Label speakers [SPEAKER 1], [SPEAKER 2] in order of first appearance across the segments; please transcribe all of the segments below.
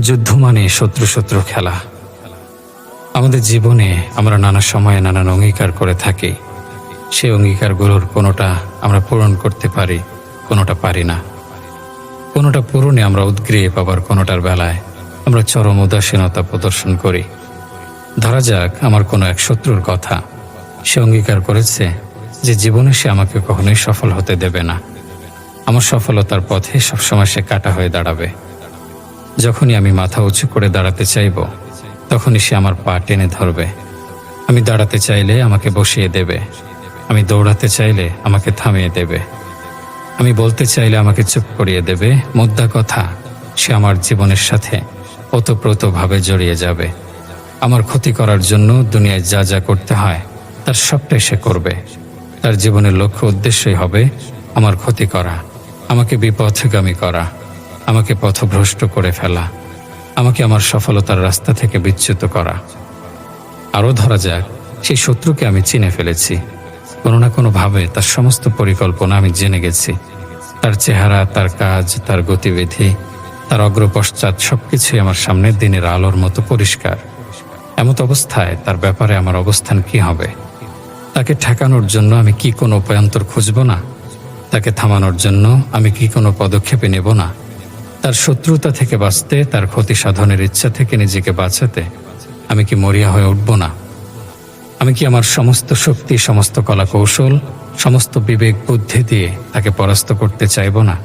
[SPEAKER 1] যুদ্ধ মানে শত্রু শত্রু খেলা। আমাদের জীবনে আমরা নানা সময়ে নানান অঙ্গীকার করে থাকি। সেই অঙ্গীকারগুলোর কোনোটা আমরা পূরণ করতে পারি, কোনোটা পারি না। কোনোটা পূরণে আমরা উদ্গ্রীব আবার কোনোটার বেলায় আমরা চরম উদাসীনতা প্রদর্শন করি। ধরা যাক আমার কোনো এক শত্রুর কথা। সে অঙ্গীকার করেছে যে জীবনে সে আমাকে কখনোই সফল হতে দেবে না। আমার সফলতার পথে সবসময় সে কাটা হয়ে দাঁড়াবে। যখনই আমি মাথা উঁচু করে দাঁড়াতে চাইব, তখনই সে আমার পা টেনে ধরবে। আমি দাঁড়াতে চাইলে আমাকে বসিয়ে দেবে। আমি দৌড়াতে চাইলে আমাকে থামিয়ে দেবে। আমি বলতে চাইলে আমাকে চুপ করিয়ে দেবে। মোদ্দা কথা, সে আমার জীবনের সাথে ওতপ্রোতভাবে জড়িয়ে যাবে। আমার ক্ষতি করার জন্য দুনিয়ায় যা যা করতে হয়, তার সবটাই সে করবে। তার জীবনের লক্ষ্য উদ্দেশ্যই হবে আমার ক্ষতি করা, আমাকে বিপথগামী করা। আমাকে পথভ্রষ্ট করে ফেলা। আমাকে আমার সফলতার রাস্তা থেকে বিচ্যুত করা। আরও ধরা যাক, সেই শত্রুকে আমি চিনে ফেলেছি। কোনো না কোনোভাবে তার সমস্ত পরিকল্পনা আমি জেনে গেছি। তার চেহারা, তার কাজ, তার গতিবিধি, তার অগ্রপশ্চাৎ সবকিছুই আমার সামনে দিনের আলোর মতো পরিষ্কার। এমত অবস্থায় তার ব্যাপারে আমার অবস্থান কি হবে? তাকে ঠেকানোর জন্য আমি কি কোনো উপায়ন্তর খুঁজব না? তাকে থামানোর জন্য আমি কি কোনো পদক্ষেপে নেব না? তার শত্রুতা থেকে বাঁচতে, তার ক্ষতি সাধনের ইচ্ছা থেকে নিজেকে বাঁচাতে আমি কি মরিয়া হয়ে উঠব না? আমি কি আমার সমস্ত শক্তি, সমস্ত কলা কৌশল সমস্ত বিবেক, বুদ্ধি দিয়ে তাকে পরাস্ত করতে চাইব না?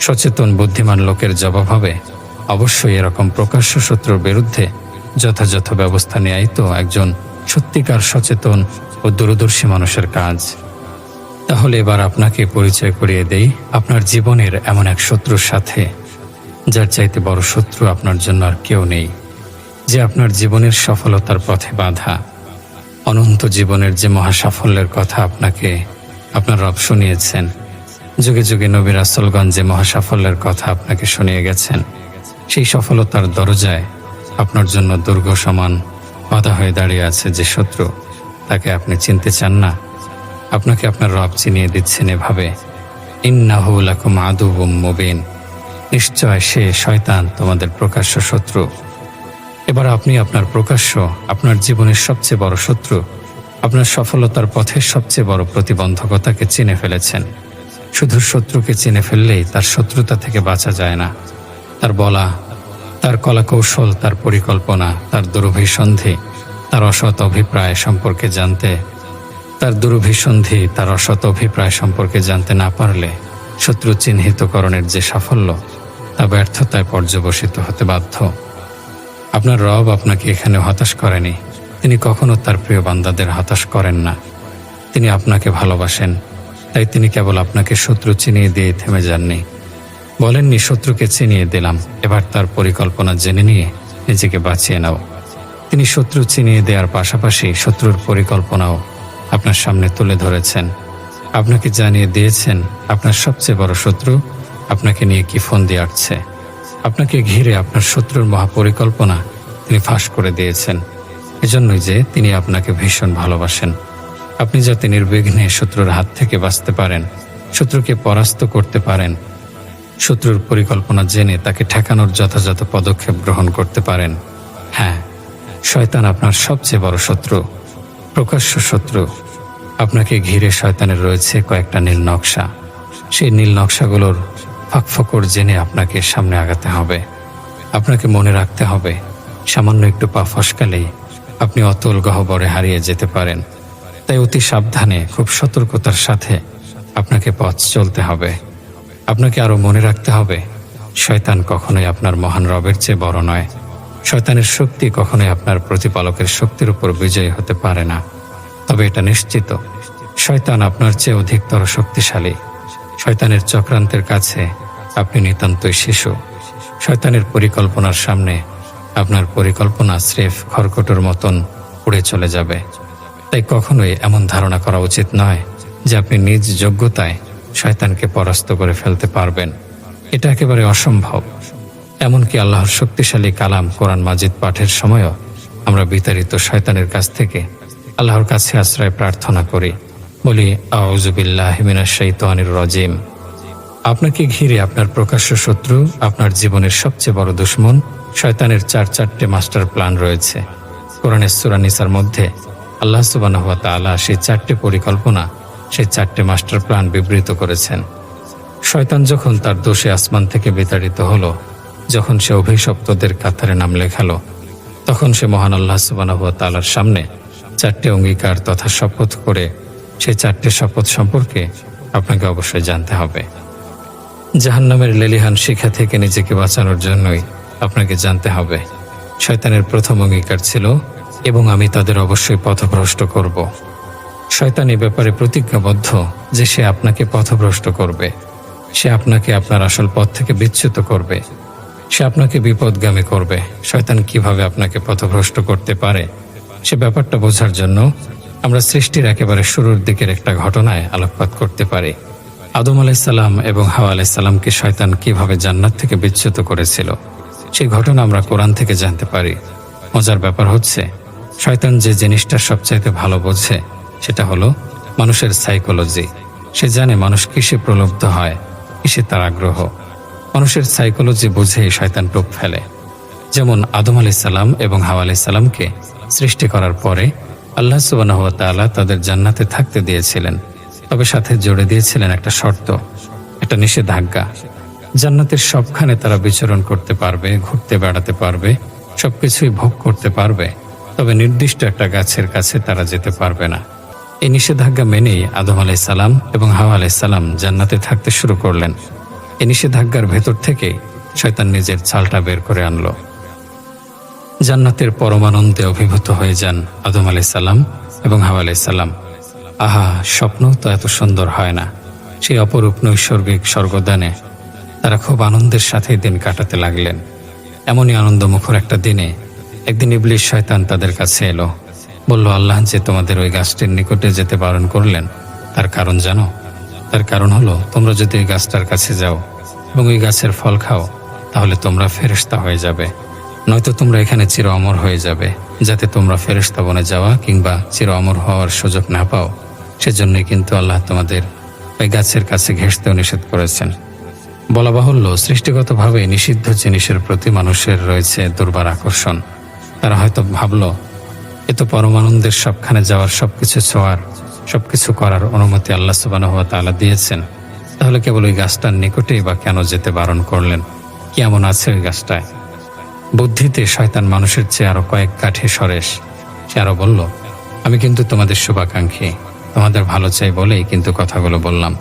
[SPEAKER 1] সচেতন, বুদ্ধিমান লোকের জবাব হবে, অবশ্যই এরকম প্রকাশ্য শত্রুর বিরুদ্ধে যথাযথ ব্যবস্থা নেয়াই তো একজন সত্যিকার সচেতন ও দূরদর্শী মানুষের কাজ। তাহলে এবার আপনাকে পরিচয় করিয়ে দেই, আপনার জীবনের এমন এক শত্রুর সাথে। যার চাইতে বড় শত্রু আপনার জন্য আর কেউ নেই। যে আপনার জীবনের সফলতার পথে বাধা, অনন্ত জীবনের যে মহাসাফল্যের কথা আপনাকে, আপনার রব শুনিয়েছেন, যুগে যুগে নবীর আসলগঞ্জ যে মহাসাফল্যের কথা আপনাকে শুনিয়ে গেছেন, সেই সফলতার দরজায় আপনার জন্য দুর্গ সমান বাধা হয়ে দাঁড়িয়ে আছে যে শত্রু, তাকে আপনি চিনতে চান না। আপনাকে আপনার রব চিনিয়ে দিচ্ছেন এভাবে, ইন্নাহু লাকুম আদুবুম মুবিন। নিশ্চয় সে শয়তান তোমাদের প্রকাশ্য শত্রু। এবার আপনি আপনার প্রকাশ্য, আপনার জীবনের সবচেয়ে বড় শত্রু, আপনার সফলতার পথে সবচেয়ে বড় প্রতিবন্ধকতাকে চিনে ফেলেছেন। শুধু শত্রুকে চিনে ফেললেই তার শত্রুতা থেকে বাঁচা যায় না। তার বলা, তার কলাকৌশল, তার পরিকল্পনা, তার দুরভিসন্ধি, তার অসৎ অভিপ্রায় সম্পর্কে জানতে, তার দুরভিসন্ধি, তার অসৎ অভিপ্রায় সম্পর্কে জানতে না পারলে শত্রু চিহ্নিতকরণের যে সাফল্য তা ব্যর্থতায় পর্যবসিত হতে বাধ্য। আপনার রব আপনাকে এখানে হতাশ করেনি। তিনি কখনো তার প্রিয় বান্দাদের হতাশ করেন না। তিনি আপনাকে ভালোবাসেন। তাই তিনি কেবল আপনাকে শত্রু চিনিয়ে দিয়ে থেমে যাননি। বলেননি, শত্রুকে চিনিয়ে দিলাম। এবার তার পরিকল্পনা জেনে নিয়ে নিজেকে বাঁচিয়ে নাও। তিনি শত্রু চিনিয়ে দেওয়ার পাশাপাশি শত্রুর পরিকল্পনাও আপনার সামনে তুলে ধরেছেন। আপনাকে জানিয়ে দিয়েছেন, আপনার সবচেয়ে বড় শত্রু আপনাকে নিয়ে কি ফোন দিয়ে আসছে? আপনাকে ঘিরে আপনার শত্রুর মহাপরিকল্পনা তিনি ফাঁস করে দিয়েছেন। এজন্যই যে তিনি আপনাকে ভীষণ ভালোবাসেন। আপনি যাতে নির্বিঘ্নে শত্রুর হাত থেকে বাঁচতে পারেন, শত্রুকে পরাস্ত করতে পারেন, শত্রুর পরিকল্পনা জেনে তাকে ঠেকানোর যথাযথ পদক্ষেপ গ্রহণ করতে পারেন। হ্যাঁ শয়তান আপনার সবচেয়ে বড় শত্রু, প্রকাশ্য শত্রু। আপনাকে ঘিরে শয়তানের রয়েছে কয়েকটা নীল নকশা। সেই নীল নকশাগুলোর ফাঁকফোকর জেনে আপনাকে সামনে আগাতে হবে। আপনাকে মনে রাখতে হবে, সামান্য একটু পা ফসকালেই আপনি অতল গহ্বরে হারিয়ে যেতে পারেন। তাই অতি সাবধানে, খুব সতর্কতার সাথে আপনাকে পথ চলতে হবে। আপনাকে আরও মনে রাখতে হবে, শয়তান কখনোই আপনার মহান রবের চেয়ে বড় নয়। শয়তানের শক্তি কখনোই আপনার প্রতিপালকের শক্তির উপর বিজয়ী হতে পারে না। তবে এটা নিশ্চিত, শয়তান আপনার চেয়ে অধিকতর শক্তিশালী। শয়তানের চক্রান্তের কাছে আপনি নিতান্তই শিশু। শয়তানের পরিকল্পনার সামনে আপনার পরিকল্পনা স্রেফ খড়কটোর মতন উড়ে চলে যাবে। তাই কখনোই এমন ধারণা করা উচিত নয় যে আপনি নিজ যোগ্যতায় শয়তানকে পরাস্ত করে ফেলতে পারবেন। এটা একেবারে অসম্ভব। এমনকি আল্লাহর শক্তিশালী কালাম কোরআন মাজিদ পাঠের সময়ও আমরা বিতাড়িত শয়তানের কাছ থেকে আল্লাহর কাছে আশ্রয় প্রার্থনা করি। বলি আউজুবিল্লাহ মিনাশাইতানির রজিম। আপনাকে ঘিরে আপনার প্রকাশ্য শত্রু, আপনার জীবনের সবচেয়ে বড় দুশ্মন, শয়তানের চার চারটে মাস্টার প্ল্যান রয়েছে। কোরআনের সুরানিসার মধ্যে আল্লাহ সুবাহ তাআলা সেই চারটে পরিকল্পনা, সেই চারটে মাস্টার প্ল্যান বিবৃত করেছেন। শয়তান যখন তার দোষে আসমান থেকে বিতাড়িত হলো, যখন সে অভিশপ্তদের কাতারে নাম লেখালো, তখন সে মহান আল্লাহ সুবাহ তালার সামনে চারটে অঙ্গীকার তথা শপথ করে সেই চারটে শপথ সম্পর্কে আপনাকে অবশ্যই জানতে হবে। জাহান্নামের লেলিহান শিখা থেকে নিজেকে বাঁচানোর জন্যই আপনাকে জানতে হবে। শয়তানের প্রথম অঙ্গীকার ছিল, এবং আমি তাদের অবশ্যই পথভ্রষ্ট করব। শয়তান এ ব্যাপারে প্রতিজ্ঞাবদ্ধ যে সে আপনাকে পথভ্রষ্ট করবে। সে আপনাকে আপনার আসল পথ থেকে বিচ্যুত করবে। সে আপনাকে বিপদগামী করবে। শয়তান কীভাবে আপনাকে পথভ্রষ্ট করতে পারে, সে ব্যাপারটা বোঝার জন্য আমরা সৃষ্টির একেবারে শুরুর দিকের একটা ঘটনায় আলোকপাত করতে পারি। আদম আলাইসাল্লাম এবং হাওয়া আলাইসাল্লামকে শয়তান কীভাবে জান্নাত থেকে বিচ্যুত করেছিল? সেই ঘটনা আমরা কোরআন থেকে জানতে পারি। মজার ব্যাপার হচ্ছে, শয়তান যে জিনিসটা সবচাইতে ভালো বোঝে, সেটা হলো মানুষের সাইকোলজি সে জানে মানুষ কিসে প্রলুব্ধ হয়, কিসে তার আগ্রহ। মানুষের সাইকোলজি বুঝেই শয়তান টোপ ফেলে। যেমন আদম আলি এবং হাওয়া আলি সৃষ্টি করার পরে আল্লাহ সুবাহ তাদের জান্নাতে থাকতে দিয়েছিলেন। তবে সাথে জুড়ে দিয়েছিলেন একটা শর্ত, একটা নিষেধাজ্ঞা। জান্নাতের সবখানে তারা বিচরণ করতে পারবে, ঘুরতে বেড়াতে পারবে, সবকিছুই ভোগ করতে পারবে, তবে নির্দিষ্ট একটা গাছের কাছে তারা যেতে পারবে না। এই নিষেধাজ্ঞা মেনেই আদম আলাই সালাম এবং হাওয়া আলাই সালাম জান্নাতে থাকতে শুরু করলেন। এই নিষেধাজ্ঞার ভেতর থেকে শয়তান নিজের চালটা বের করে আনলো। জান্নাতের পরমানন্দে অভিভূত হয়ে যান আদম আলাই সালাম এবং হাওয়া আলাই সালাম। আহা, স্বপ্ন তো এত সুন্দর হয় না। সেই অপরূপ নৈসর্গিক স্বর্গদানে তারা খুব আনন্দের সাথে দিন কাটাতে লাগলেন। এমনই আনন্দমুখর একটা দিনে একদিন ইবলিশ শয়তান তাদের কাছে এলো। বলল, আল্লাহ যে তোমাদের ওই গাছটির নিকটে যেতে বারণ করলেন, তার কারণ জানো? তার কারণ হলো, তোমরা যদি ওই গাছটার কাছে যাও এবং ওই গাছের ফল খাও, তাহলে তোমরা ফেরেশতা হয়ে যাবে। নয়তো তোমরা এখানে চির অমর হয়ে যাবে, যাতে তোমরা ফেরেশতা বনে যাওয়া কিংবা চির অমর হওয়ার সুযোগ না পাও। সেজন্যই কিন্তু আল্লাহ তোমাদের ওই গাছের কাছে ঘেঁষতেও নিষেধ করেছেন। বলা বাহুল্য, সৃষ্টিগতভাবে নিষিদ্ধ জিনিসের প্রতি মানুষের রয়েছে দুর্বার আকর্ষণ। তারা হয়তো ভাবল, এ তো পরমানন্দের সবখানে যাওয়ার সব সবকিছু ছোঁয়ার, সবকিছু করার অনুমতি আল্লাহ সুবান হওয়া তালা দিয়েছেন। তাহলে কেবল ওই গাছটার নিকটেই বা কেন যেতে বারণ করলেন? কেমন আছে ওই গাছটায়? বুদ্ধিতে শয়তান মানুষের চেয়ে আরও কয়েক কাঠে সরেশ। সে আরও বলল, আমি কিন্তু তোমাদের শুভাকাঙ্ক্ষী। তোমাদের ভালো চাই বলেই কিন্তু কথাগুলো বললাম।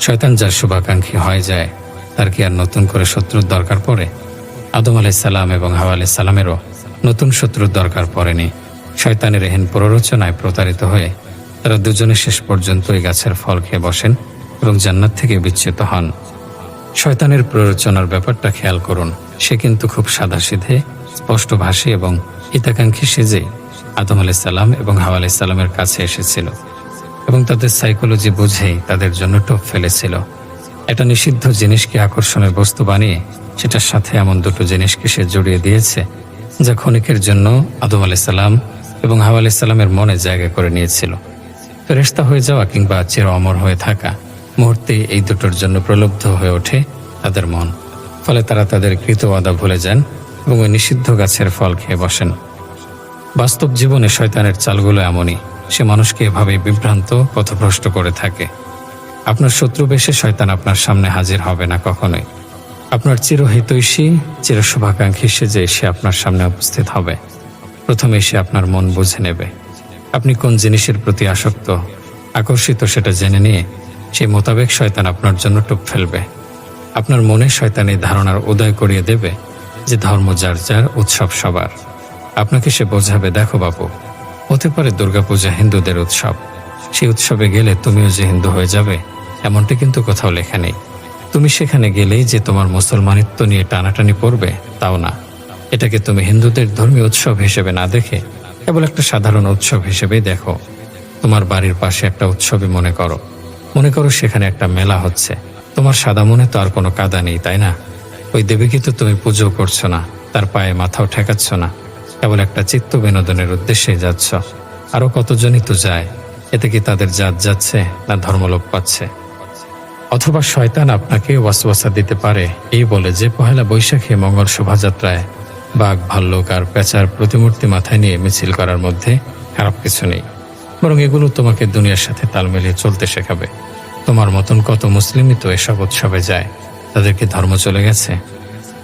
[SPEAKER 1] শয়তান যার শুভাকাঙ্ক্ষী হয়ে যায়, তার কি আর নতুন করে শত্রুর দরকার পড়ে? আদম সালাম এবং হাওয়া আলাই সালামেরও নতুন শত্রুর দরকার পড়েনি। শয়তানের এহেন প্ররোচনায় প্রতারিত হয়ে তারা দুজনে শেষ পর্যন্ত এই গাছের ফল খেয়ে বসেন এবং জান্নাত থেকে বিচ্যুত হন। শয়তানের প্ররোচনার ব্যাপারটা খেয়াল করুন, সে কিন্তু খুব সাদাসিধে স্পষ্টভাষী এবং হিতাকাঙ্ক্ষী সেজে আদম আলাই সালাম এবং হাওয়া আলাই সালামের কাছে এসেছিল। এবং তাদের সাইকোলজি বুঝেই তাদের জন্য টোপ ফেলেছিল। একটা নিষিদ্ধ জিনিসকে আকর্ষণের বস্তু বানিয়ে, সেটার সাথে এমন দুটো জিনিসকে সে জড়িয়ে দিয়েছে, যা ক্ষণিকের জন্য আদম আলাইসাল্লাম এবং হাওয়া আলাইসাল্লামের মনে জায়গা করে নিয়েছিল। ফেরেস্তা হয়ে যাওয়া কিংবা চির অমর হয়ে থাকা মুহূর্তে এই দুটোর জন্য প্রলুব্ধ হয়ে ওঠে তাদের মন। ফলে তারা তাদের কৃত ওয়াদা ভুলে যান এবং ওই নিষিদ্ধ গাছের ফল খেয়ে বসেন। বাস্তব জীবনে শয়তানের চালগুলো এমনই। সে মানুষকে এভাবে বিভ্রান্ত, পথভ্রষ্ট করে থাকে। আপনার শত্রু বেশে শয়তান আপনার সামনে হাজির হবে না কখনোই। আপনার চিরহিতৈষী চির শুভাকাঙ্ক্ষী সেজে সে আপনার সামনে উপস্থিত হবে। প্রথমে সে আপনার মন বুঝে নেবে। আপনি কোন জিনিসের প্রতি আসক্ত? আকর্ষিত সেটা জেনে নিয়ে সেই মোতাবেক শয়তান আপনার জন্য টুপ ফেলবে। আপনার মনে শয়তান এই ধারণার উদয় করিয়ে দেবে যে ধর্ম যার যার, উৎসব সবার। আপনাকে সে বোঝাবে, দেখো বাবু হতে পারে দুর্গাপূজা হিন্দুদের উৎসব। সেই উৎসবে গেলে তুমিও যে হিন্দু হয়ে যাবে, এমনটি কিন্তু কোথাও লেখা নেই। তুমি সেখানে গেলেই যে তোমার মুসলমানিত্ব নিয়ে টানাটানি পড়বে তাও না। এটাকে তুমি হিন্দুদের ধর্মীয় উৎসব হিসেবে না দেখে কেবল একটা সাধারণ উৎসব হিসেবেই দেখো। তোমার বাড়ির পাশে একটা উৎসবই মনে করো। মনে করো সেখানে একটা মেলা হচ্ছে। তোমার সাদা মনে তো আর কোনো কাদা নেই, তাই না? ওই দেবীকে তো তুমি পুজো করছ না, তার পায়ে মাথাও ঠেকাচ্ছ না। কেবল একটা চিত্ত বিনোদনের উদ্দেশ্যে যাচ্ছ। আরও কতজনই তো যায়। এতে কি তাদের জাত যাচ্ছে না ধর্মলোপ পাচ্ছে? অথবা শয়তান আপনাকে ওয়াসওয়াসা দিতে পারে। এই বলে যে পহেলা বৈশাখে মঙ্গল শোভাযাত্রায় বাঘ, ভাল্লুক আর পেঁচার প্রতিমূর্তি মাথায় নিয়ে মিছিল করার মধ্যে খারাপ কিছু নেই। বরং এগুলো তোমাকে দুনিয়ার সাথে তাল মিলিয়ে চলতে শেখাবে। তোমার মতন কত মুসলিমই তো এসব উৎসবে যায়। তাদের কি ধর্ম চলে গেছে?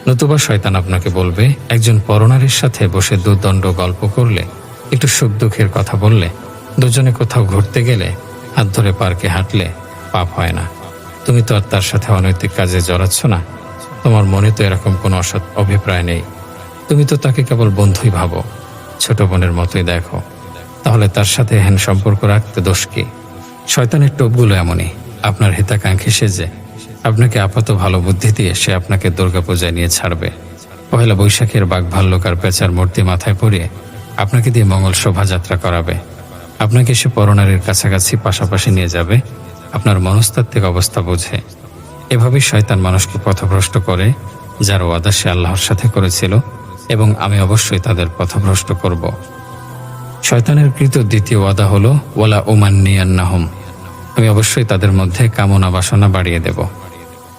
[SPEAKER 1] নতুবা শয়তান আপনাকে বলবে, একজন পরনারীর সাথে বসে দুদণ্ড গল্প করলে, একটু সুখ দুঃখের কথা বললে, দুজনে কোথাও ঘুরতে গেলে, হাত ধরে পার্কে হাঁটলে পাপ হয় না। তুমি তো আর তার সাথে অনৈতিক কাজে জড়াচ্ছ না। তোমার মনে তো এরকম কোনো অসৎ অভিপ্রায় নেই। তুমি তো তাকে কেবল বন্ধুই ভাবো। ছোট বোনের মতোই দেখো। তাহলে তার সাথে হ্যান সম্পর্ক রাখতে দোষ কি? শয়তানের টোপগুলো এমনই। আপনার হিতাকাঙ্ক্ষী সেজে আপনাকে আপাত ভালো বুদ্ধি দিয়ে সে আপনাকে দুর্গাপূজায় নিয়ে ছাড়বে। পহেলা বৈশাখের বাঘ ভাল্লুক আর পেঁচার মূর্তি মাথায় পরিয়ে আপনাকে দিয়ে মঙ্গল শোভাযাত্রা করাবে। আপনাকে সে পরনারীর কাছাকাছি পাশাপাশি নিয়ে যাবে। আপনার মনস্তাত্ত্বিক অবস্থা বুঝে। এভাবেই শয়তান মানুষকে পথভ্রষ্ট করে, যার ওয়াদা সে আল্লাহর সাথে করেছিল, এবং আমি অবশ্যই তাদের পথভ্রষ্ট করব। শয়তানের কৃত দ্বিতীয় ওয়াদা হলো, ওয়ালা ওমান্নিয়ান্নাহম আমি অবশ্যই তাদের মধ্যে কামনা বাসনা বাড়িয়ে দেব।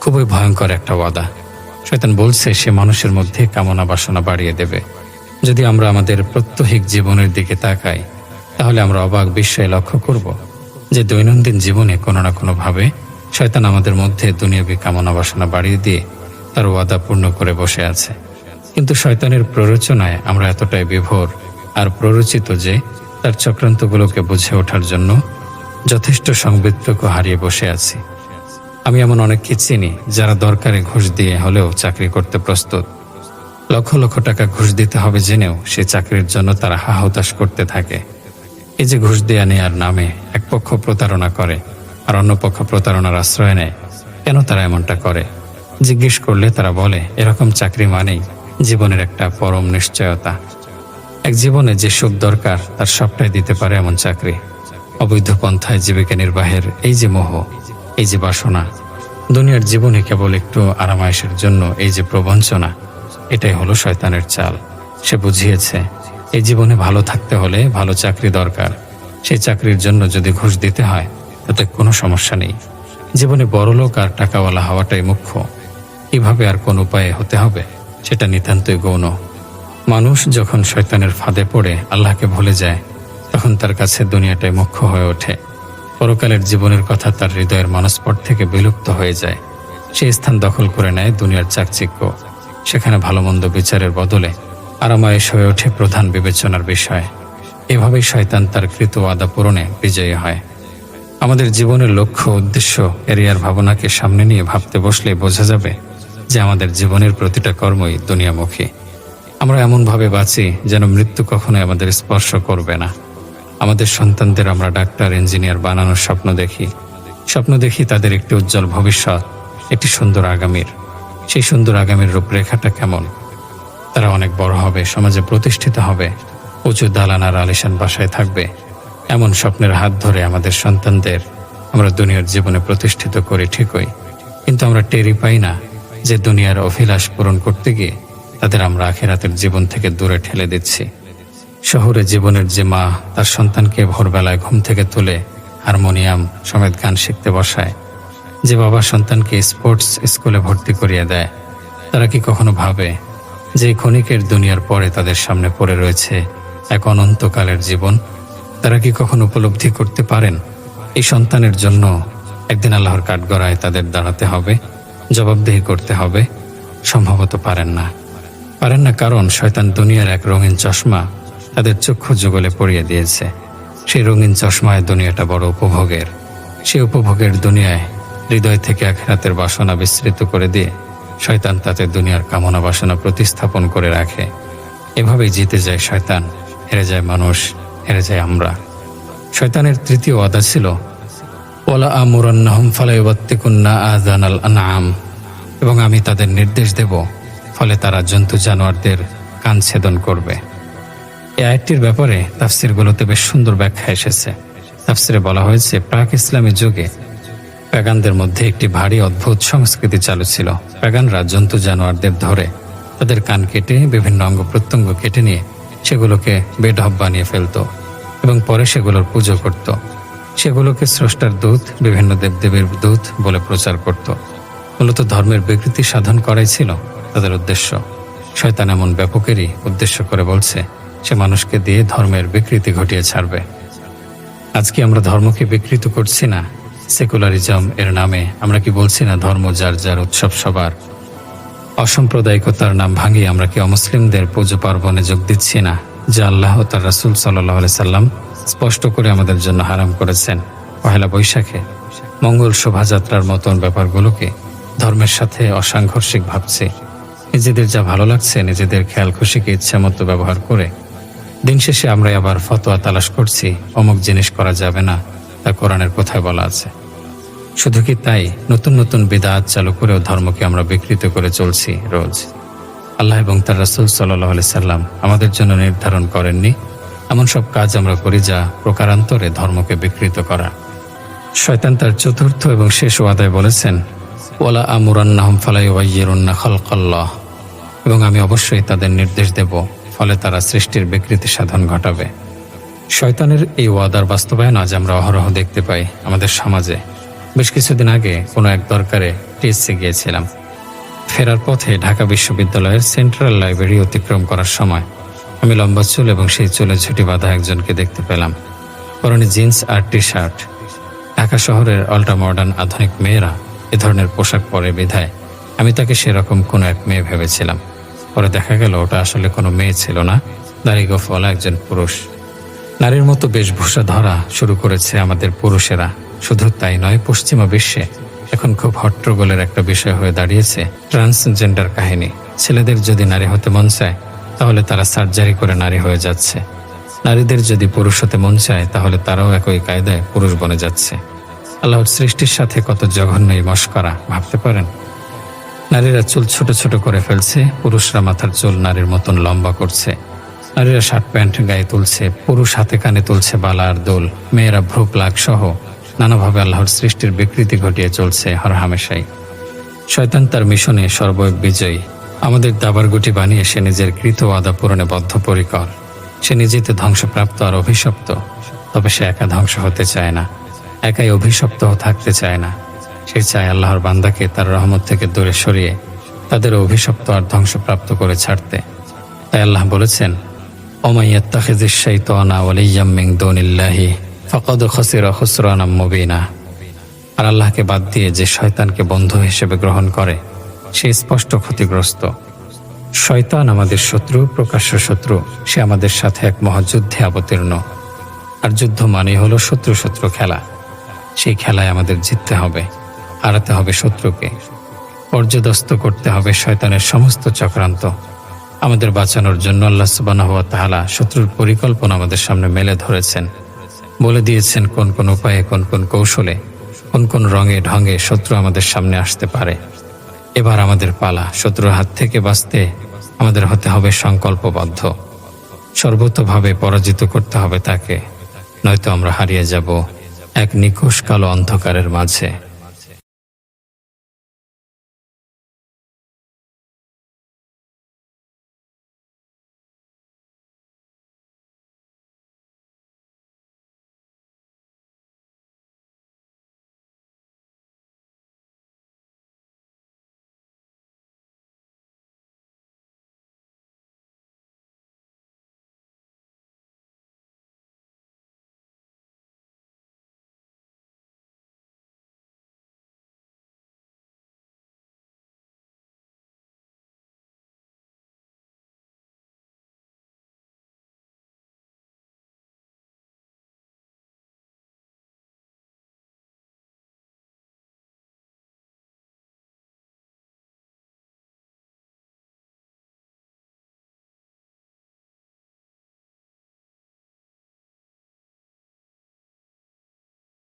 [SPEAKER 1] খুবই ভয়ঙ্কর একটা ওয়াদা। শয়তান বলছে, সে মানুষের মধ্যে কামনা বাসনা বাড়িয়ে দেবে। যদি আমরা আমাদের প্রত্যহিক জীবনের দিকে তাকাই, তাহলে আমরা অবাক বিস্ময়ে লক্ষ্য করব যে দৈনন্দিন জীবনে কোনো না কোনোভাবে শয়তান আমাদের মধ্যে দুনিয়াবী কামনা বাসনা বাড়িয়ে দিয়ে তার ওয়াদা পূর্ণ করে বসে আছে। কিন্তু শয়তানের প্ররোচনায় আমরা এতটাই বিভোর আর প্ররোচিত যে তার চক্রান্তগুলোকে বুঝে ওঠার জন্য যথেষ্ট সংবেদটুকু হারিয়ে বসে আছি। আমি এমন অনেককে চিনি যারা দরকারে ঘুষ দিয়ে হলেও চাকরি করতে প্রস্তুত। লক্ষ লক্ষ টাকা ঘুষ দিতে হবে জেনেও সে চাকরির জন্য তারা হাহতাশ করতে থাকে। এই যে ঘুষ দেয়া নেয়ার নামে এক পক্ষ প্রতারণা করে আর অন্য পক্ষ প্রতারণার আশ্রয় নেয়, কেন তারা এমনটা করে? জিজ্ঞেস করলে তারা বলে, এরকম চাকরি মানেই জীবনের একটা পরম নিশ্চয়তা। এক জীবনে যে সুখ দরকার, তার সবটাই দিতে পারে এমন চাকরি। অবৈধ পন্থায় জীবিকা নির্বাহের এই যে মোহ এই যে বাসনা, দুনিয়ার জীবনে কেবল একটু আরামায়েশের জন্য এই যে প্রবঞ্চনা, এটাই হলো শয়তানের চাল। সে বুঝিয়েছে, এই জীবনে ভালো থাকতে হলে ভালো চাকরি দরকার। সেই চাকরির জন্য যদি ঘুষ দিতে হয়, তাতে কোনো সমস্যা নেই। জীবনে বড়লোক আর টাকাওয়ালা হওয়াটাই মুখ্য। এভাবে আর কোন উপায়ে হতে হবে, সেটা নিতান্তই গৌণ। মানুষ যখন শয়তানের ফাঁদে পড়ে, আল্লাহকে ভুলে যায়, তখন তার কাছে দুনিয়াটাই মুখ্য হয়ে ওঠে। পরকালের জীবনের কথা তার হৃদয়ের মানসপট থেকে বিলুপ্ত হয়ে যায়। সেই স্থান দখল করে নেয় দুনিয়ার চাকচিক্য। সেখানে ভালো মন্দ বিচারের বদলে আরামায়েশ হয়ে ওঠে প্রধান বিবেচনার বিষয়। এভাবেই শয়তান তার কৃত আদা পূরণে বিজয়ী হয়। আমাদের জীবনের লক্ষ্য উদ্দেশ্য এরিয়ার ভাবনাকে সামনে নিয়ে ভাবতে বসলে বোঝা যাবে যে আমাদের জীবনের প্রতিটা কর্মই দুনিয়ামুখী। আমরা এমনভাবে বাঁচি যেন মৃত্যু কখনোই আমাদের স্পর্শ করবে না। আমাদের সন্তানদের আমরা ডাক্তার, ইঞ্জিনিয়ার বানানোর স্বপ্ন দেখি। স্বপ্ন দেখি তাদের একটি উজ্জ্বল ভবিষ্যৎ, একটি সুন্দর আগামীর। সেই সুন্দর আগামীর রূপরেখাটা কেমন? তারা অনেক বড় হবে, সমাজে প্রতিষ্ঠিত হবে, উঁচু দালান আর আলিশান বাসায় থাকবে। এমন স্বপ্নের হাত ধরে আমাদের সন্তানদের আমরা দুনিয়ার জীবনে প্রতিষ্ঠিত করি ঠিকই। কিন্তু আমরা টেরি পাই না যে দুনিয়ার অভিলাষ পূরণ করতে গিয়ে তাদের আমরা আখেরাতের জীবন থেকে দূরে ঠেলে দিচ্ছি। শহরে জীবনের যে মা, তার সন্তানকে ভোরবেলায় ঘুম থেকে তুলে হারমোনিয়াম সমেত গান শিখতে বসায়। যে বাবা সন্তানকে স্পোর্টস স্কুলে ভর্তি করিয়ে দেয়, তারা কি কখনো ভাবে যে ক্ষণিকের দুনিয়ার পরে তাদের সামনে পড়ে রয়েছে এক অনন্তকালের জীবন? তারা কি কখনো উপলব্ধি করতে পারেন এই সন্তানের জন্য একদিন আল্লাহর কাঠগড়ায় তাদের দাঁড়াতে হবে, জবাবদেহি করতে হবে? সম্ভবত পারেন না। পারেন না কারণ শয়তান দুনিয়ার এক রঙিন চশমা তাদের চক্ষু যুগলে পড়িয়ে দিয়েছে। সেই রঙিন চশমায় দুনিয়াটা বড় উপভোগের। সে উপভোগের দুনিয়ায় হৃদয় থেকে এক রাতের বাসনা বিস্তৃত করে দিয়ে শয়তান তাতে দুনিয়ার কামনা বাসনা প্রতিস্থাপন করে রাখে। এভাবেই জিতে যায় শয়তান, হেরে যায় মানুষ, হেরে যায় আমরা। শয়তানের তৃতীয় ওয়াদা ছিল ওলা আমুরান্নাহম ফালাইবাত্তিকুন্না আজান আল আনাম এবং আমি তাদের নির্দেশ দেব, ফলে তারা জন্তু জানোয়ারদের কান ছেদন করবে। এই আয়াতটির ব্যাপারে তাফসিরগুলোতে বেশ সুন্দর ব্যাখ্যা এসেছে। তাফসিরে বলা হয়েছে, প্রাক ইসলামী যুগে প্যাগানদের মধ্যে একটি ভারী অদ্ভুত সংস্কৃতি চালু ছিল। প্যাগানরা জন্তু জানোয়ারদের ধরে তাদের কান কেটে বিভিন্ন অঙ্গ প্রত্যঙ্গ কেটে নিয়ে সেগুলোকে বেঢপ বানিয়ে ফেলত এবং পরে সেগুলোর পুজো করত। সেগুলোকে স্রষ্টার দূত, বিভিন্ন দেবদেবীর দূত বলে প্রচার করত। মূলত ধর্মের বিকৃতি সাধন করাই ছিল তাদের উদ্দেশ্য। শয়তান এমন ব্যাপকেরই উদ্দেশ্য করে বলছে সে মানুষকে দিয়ে ধর্মের বিকৃতি ঘটিয়ে ছাড়বে। আজকে আমরা ধর্মকে বিকৃত করছি না। সেকুলারিজম এর নামে আমরা কি বলছি না ধর্ম যার যার উৎসব সবার? অসাম্প্রদায়িকতার নাম ভাঙিয়ে আমরা কি অমুসলিমদের পুজো পার্বণে যোগ দিচ্ছি না, যা আল্লাহ তার রাসুল সাল্লাহ সাল্লাম স্পষ্ট করে আমাদের জন্য হারাম করেছেন? পহেলা বৈশাখে মঙ্গল শোভাযাত্রার মতন ব্যাপারগুলোকে ধর্মের সাথে অসাংঘর্ষিক ভাবছে। নিজেদের যা ভালো লাগছে, নিজেদের খেয়াল খুশিকে ইচ্ছা মতো ব্যবহার করে দিন শেষে আমরা আবার ফতোয়া তালাশ করছি, অমুক জিনিস করা যাবে না, তা কোরআনের কোথায় বলা আছে। শুধু কি তাই? নতুন নতুন বেদাত চালু করেও ধর্মকে আমরা বিকৃত করে চলছি রোজ। আল্লাহ এবং তার রাসুল সাল্লাহ সাল্লাম আমাদের জন্য নির্ধারণ করেননি। এমন সব কাজ আমরা করি যা প্রকারান্তরে ধর্মকে বিকৃত করা। শয়তান তার চতুর্থ এবং শেষ ওয়াদায় বলেছেন ওলা আমুরান্নাহম ফালাই ওয়াইয়েরুন্না খালকাল্লাহ। এবং আমি অবশ্যই তাদের নির্দেশ দেব। ফলে তারা সৃষ্টির বিকৃতি সাধন ঘটাবে। শয়তানের এই ওয়াদার বাস্তবায়ন আজ আমরা অহরহ দেখতে পাই আমাদের সমাজে। বেশ কিছুদিন আগে কোনো এক দরকারে টিএসসি গিয়েছিলাম। ফেরার পথে ঢাকা বিশ্ববিদ্যালয়ের সেন্ট্রাল লাইব্রেরি অতিক্রম করার সময় আমি লম্বা চুল এবং সেই চুলে ছুটি বাঁধা একজনকে দেখতে পেলাম। পরনে জিন্স আর টি শার্ট ঢাকা শহরের অল্ট্রা মডার্ন আধুনিক মেয়েরা এ ধরনের পোশাক পরে বিধায়। আমি তাকে সেরকম কোনো এক মেয়ে ভেবেছিলাম। পরে দেখা গেল ওটা আসলে কোনো মেয়ে ছিল না। দাড়ি গোফওয়ালা একজন পুরুষ। নারীর মতো বেশভূষা ধরা শুরু করেছে আমাদের পুরুষেরা। শুধু তাই নয়, পশ্চিমা বিশ্বে এখন খুব হট্টগোলের একটা বিষয় হয়ে দাঁড়িয়েছে ট্রান্সজেন্ডার কাহিনী। ছেলেদের যদি নারী হতে মন চায়, তাহলে তারা সার্জারি করে নারী হয়ে যাচ্ছে। নারীদের যদি পুরুষ হতে মন চায়, তাহলে তারাও একই কায়দায় পুরুষ বনে যাচ্ছে। আল্লাহর সৃষ্টির সাথে কত জঘন্য এই মস্করা, ভাবতে পারেন? নারীরা চুল ছোট ছোট করে ফেলছে, পুরুষরা মাথার চুল নারীর মতন লম্বা করছে। নারীরা শার্ট প্যান্ট গায়ে তুলছে, পুরুষ হাতে কানে তুলছে বালা আর দোল, মেয়েরা ভ্রু প্লাগ সহ নানাভাবে আল্লাহর সৃষ্টির বিকৃতি ঘটিয়ে চলছে হর হামেশাই। শয়তান তার মিশনে সর্বৈব বিজয়ী। আমাদের দাবার গুটি বানিয়ে সে নিজের কৃত আদা পূরণে বদ্ধপরিকর। সে নিজেতে ধ্বংসপ্রাপ্ত আর অভিশপ্ত, তবে সে একা ধ্বংস হতে চায় না। একাই অভিশপ্ত থাকতে চায় না। সে চায় আল্লাহর বান্দাকে তার রহমত থেকে দূরে সরিয়ে তাদের অভিশপ্ত আর ধ্বংসপ্রাপ্ত করে ছাড়তে। তাই আল্লাহ বলেছেন আর আল্লাহকে বাদ দিয়ে যে শয়তানকে বন্ধু হিসেবে গ্রহণ করে, সে স্পষ্ট ক্ষতিগ্রস্ত। শয়তান আমাদের শত্রু, প্রকাশ্য শত্রু, সে আমাদের সাথে এক মহাযুদ্ধে অবতীর্ণ। আর যুদ্ধ মানে হলো শত্রু শত্রু খেলা। সেই খেলায় আমাদের জিততে হবে। হারাতে হবে শত্রুকে। পর্যদস্ত করতে হবে শয়তানের সমস্ত চক্রান্ত। আমাদের বাঁচানোর জন্য আল্লাহ সুবাহ তাহালা শত্রুর পরিকল্পনা আমাদের সামনে মেলে ধরেছেন। বলে দিয়েছেন কোন কোন উপায়ে, কোন কোন কৌশলে, কোন কোন রঙে, ঢঙে শত্রু আমাদের সামনে আসতে পারে। এবার আমাদের পালা শত্রুর হাত থেকে বাঁচতে আমাদের হতে হবে সংকল্পবদ্ধ। সর্বতভাবে পরাজিত করতে হবে তাকে, নয়তো আমরা হারিয়ে যাব এক নিকোষ কালো অন্ধকারের মাঝে।